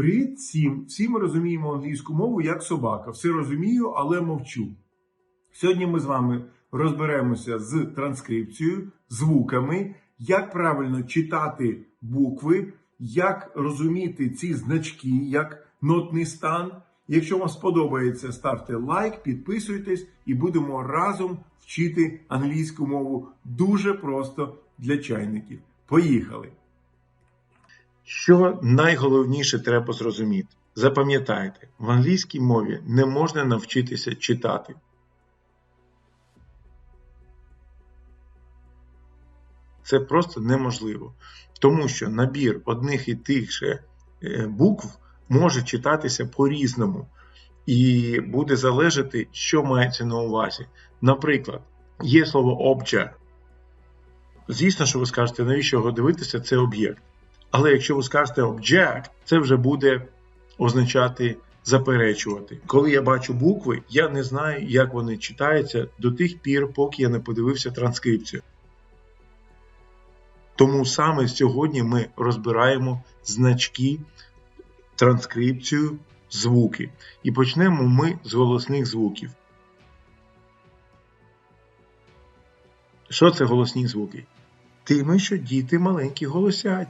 Привіт всім! Всі ми розуміємо англійську мову як собака. Все розумію, але мовчу. Сьогодні ми з вами розберемося з транскрипцією, звуками, як правильно читати букви, як розуміти ці значки, як нотний стан. Якщо вам сподобається, ставте лайк, підписуйтесь і будемо разом вчити англійську мову дуже просто для чайників. Поїхали! Що найголовніше треба зрозуміти? Запам'ятайте, в англійській мові не можна навчитися читати. Це просто неможливо. Тому що набір одних і тих же е, букв може читатися по-різному. І буде залежати, що мається на увазі. Наприклад, є слово object. Звісно, що ви скажете, навіщо його дивитися, це об'єкт. Але якщо ви скажете object, це вже буде означати заперечувати. Коли я бачу букви, я не знаю, як вони читаються до тих пір, поки я не подивився транскрипцію. Тому саме сьогодні ми розбираємо значки, транскрипцію, звуки. І почнемо ми з голосних звуків. Що це голосні звуки? Тими, що діти маленькі голосять.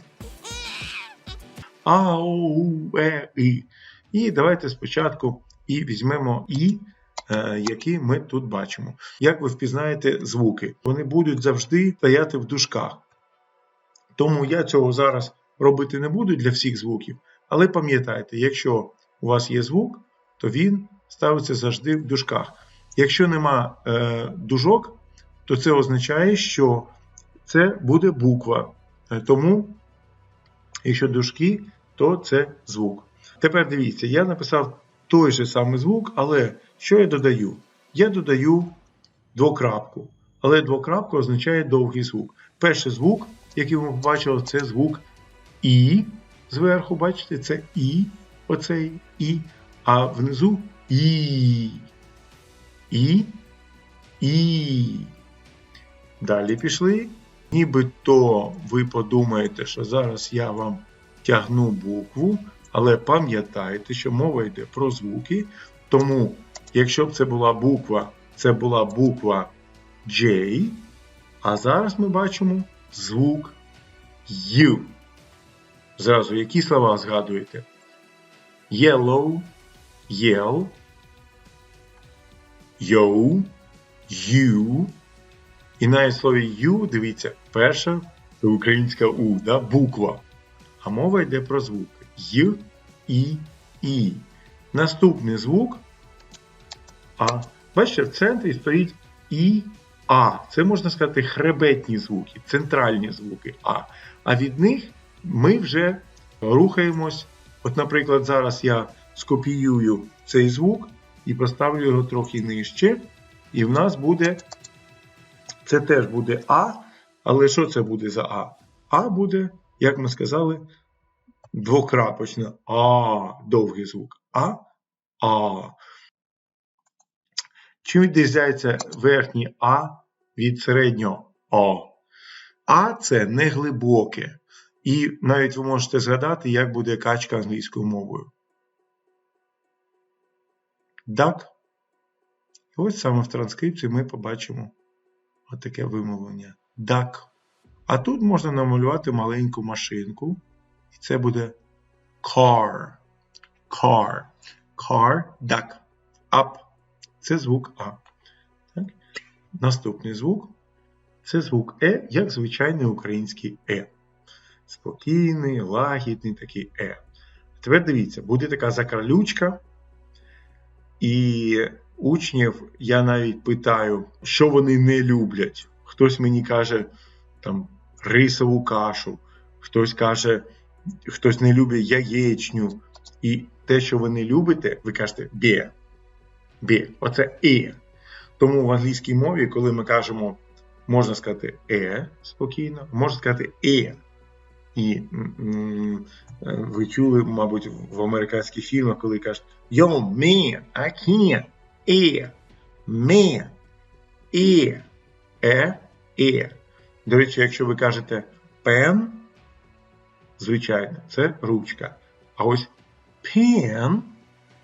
А, О, У, Е, І. І давайте спочатку і візьмемо І, е, які ми тут бачимо. Як ви впізнаєте звуки? Вони будуть завжди стояти в дужках. Тому я цього зараз робити не буду для всіх звуків. Але пам'ятайте, якщо у вас є звук, то він ставиться завжди в дужках. Якщо нема е, дужок, то це означає, що це буде буква. Е, Тому, якщо дужки, то це звук. Тепер дивіться, я написав той же самий звук, але що я додаю? Я додаю двокрапку. Але двокрапка означає довгий звук. Перший звук, який ми побачили, це звук І. Зверху, бачите, це І, оцей І, а внизу І. І. І. Далі пішли. Нібито ви подумаєте, що зараз я вам тягну букву, але пам'ятайте, що мова йде про звуки. Тому, якщо б це була буква, це була буква J, а зараз ми бачимо звук U. Зразу, які слова згадуєте? Yellow, yell, yo, you. І в слові U, дивіться, перша українська У, да, буква. А мова йде про звуки Й, І, І. Наступний звук А. Бачите, в центрі стоїть І, А. Це можна сказати хребетні звуки, центральні звуки А. А від них ми вже рухаємось. От, наприклад, зараз я скопіюю цей звук і поставлю його трохи нижче. І в нас буде. Це теж буде А. Але що це буде за А? А буде, як ми сказали, двокрапочно. А, довгий звук. А, А. Чим відрізняється верхній А від середнього О? А це не глибоке. І навіть ви можете згадати, як буде качка англійською мовою. І ось саме в транскрипції ми побачимо отаке вимовлення. Duck. А тут можна намалювати маленьку машинку. І це буде car. Car. Car, duck. Up. Це звук А. Так? Наступний звук це звук Е, як звичайний український Е. Спокійний, лагідний такий Е. Тепер дивіться, буде така закарлючка. І учнів я навіть питаю, що вони не люблять. Хтось мені каже там рисову кашу, хтось каже, хтось не любить яєчню. І те, що ви не любите, ви кажете бє. Бє. Оце е. Тому в англійській мові, коли ми кажемо, можна сказати е спокійно, можна сказати е. І ви чули, мабуть, в американських фільмах, коли кажуть Yo, man, I can't. Е. Man. Е. Е. Е. До речі, якщо ви кажете пен, звичайно, це ручка. А ось Pan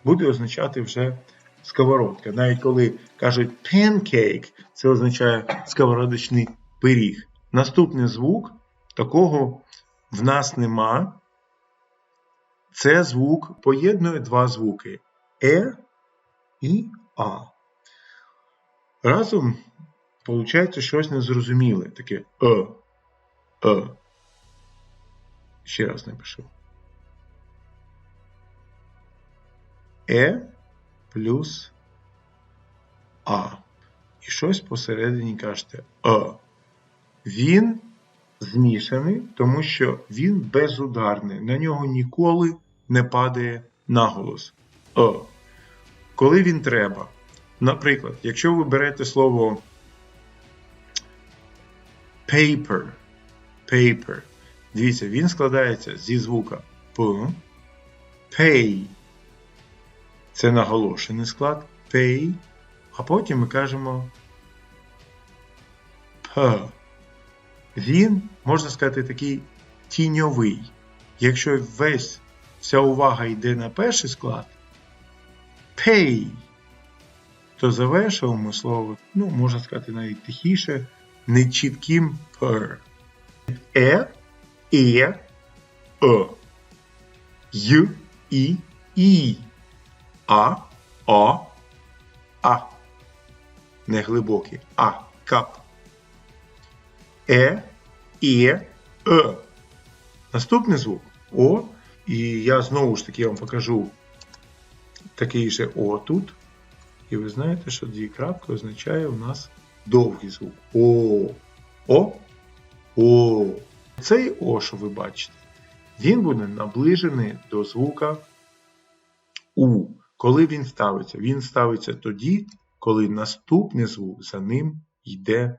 буде означати вже сковородка. Навіть коли кажуть pancake, це означає сковородочний пиріг. Наступний звук такого в нас нема. Це звук поєднує два звуки Е і А. Разом виходить щось незрозуміле. Таке Е. Е. Ще раз напишу. Е плюс А. І щось посередині кажете Е. Він змішаний, тому що він безударний. На нього ніколи не падає наголос. Е. Коли він треба. Наприклад, якщо ви берете слово paper, paper, дивіться, він складається зі звука П, pay. Це наголошений склад pay, а потім ми кажемо П. Він, можна сказати, такий тіньовий. Якщо весь вся увага йде на перший склад, pay, то завершуємо слово, ну, можна сказати, навіть тихіше, нечітким per. Е, е, е. Й, і, і. А, о, а. Не глибокий. А, кап. Е, Е, Е. Наступний звук О. І я знову ж таки вам покажу такий же О тут. І ви знаєте, що дві крапки означає у нас довгий звук. О. О. О. Цей О, що ви бачите, він буде наближений до звука У. Коли він ставиться? Він ставиться тоді, коли наступний звук за ним йде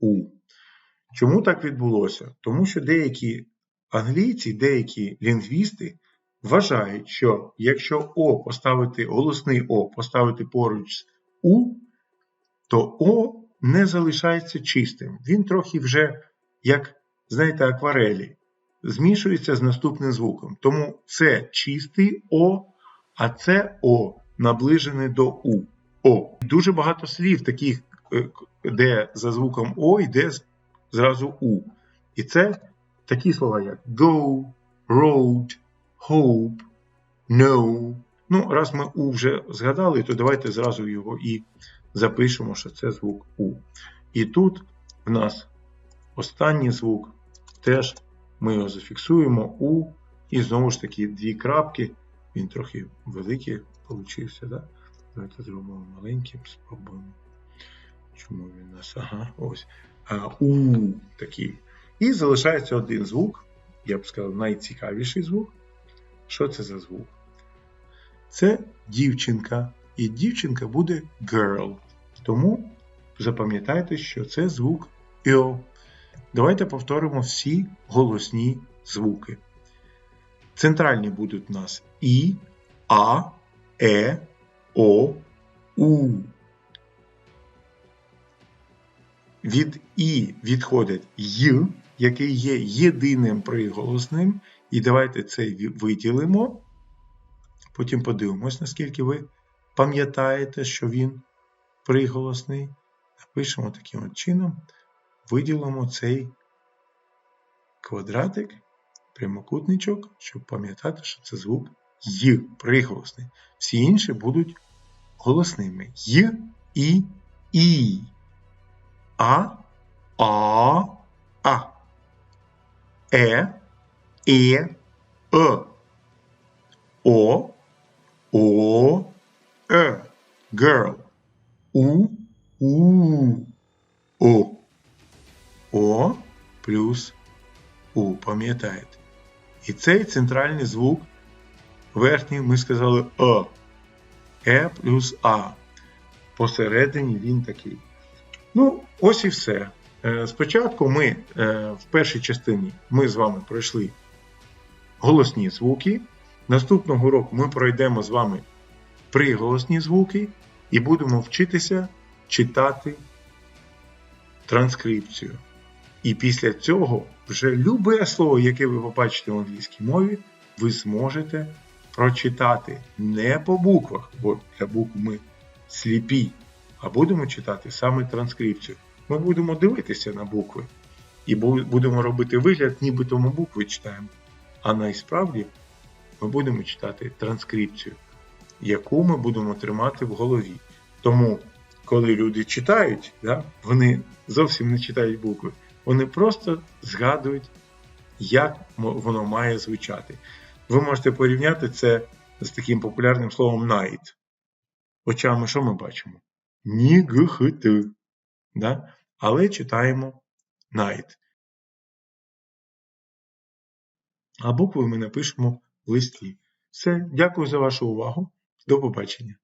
У. Чому так відбулося? Тому що деякі англійці, деякі лінгвісти вважають, що якщо О поставити голосний О поставити поруч з У, то О не залишається чистим. Він трохи вже, як, знаєте, акварелі, змішується з наступним звуком. Тому це чистий О, а це О наближене до У. О. Дуже багато слів, таких, е, де за звуком О йде зразу У. І це такі слова, як go, road, hope, no. Ну, раз ми У вже згадали, то давайте зразу його і запишемо, що це звук У. І тут в нас останній звук, теж ми його зафіксуємо У. І знову ж таки дві крапки. Він трохи великий получився. Да? Давайте зробимо маленьким, спробуємо. Чому він у нас? Ага, ось. А, У такий. І залишається один звук, я б сказав, найцікавіший звук. Що це за звук? Це дівчинка. І дівчинка буде girl. Тому запам'ятайте, що це звук О. Давайте повторимо всі голосні звуки. Центральні будуть у нас І, А, Е, О, У. Від І відходить Й, який є єдиним приголосним. І давайте це виділимо. Потім подивимось, наскільки ви пам'ятаєте, що він приголосний. Напишемо таким чином. Виділимо цей квадратик, прямокутничок, щоб пам'ятати, що це звук Й приголосний. Всі інші будуть голосними. Й, І, І. А, А, А. Е, Е, Е. О, О, Е. Girl. У, У. О. О плюс У. Пам'ятаєте? І цей центральний звук верхній ми сказали Е. Е плюс А. Посередині він такий. Ну, ось і все. Е, Спочатку ми е, в першій частині ми з вами пройшли голосні звуки. Наступного року ми пройдемо з вами приголосні звуки і будемо вчитися читати транскрипцію. І після цього вже любе слово, яке ви побачите в англійській мові, ви зможете прочитати не по буквах, бо для букв ми сліпі, а будемо читати саме транскрипцію. Ми будемо дивитися на букви і будемо робити вигляд, нібито ми букви читаємо. А насправді ми будемо читати транскрипцію, яку ми будемо тримати в голові. Тому, коли люди читають, да, вони зовсім не читають букви, вони просто згадують, як воно має звучати. Ви можете порівняти це з таким популярним словом night. Очами що ми бачимо? Ні, г, х, т. Да? Але читаємо night. А букви ми напишемо листі. Все, дякую за вашу увагу. До побачення.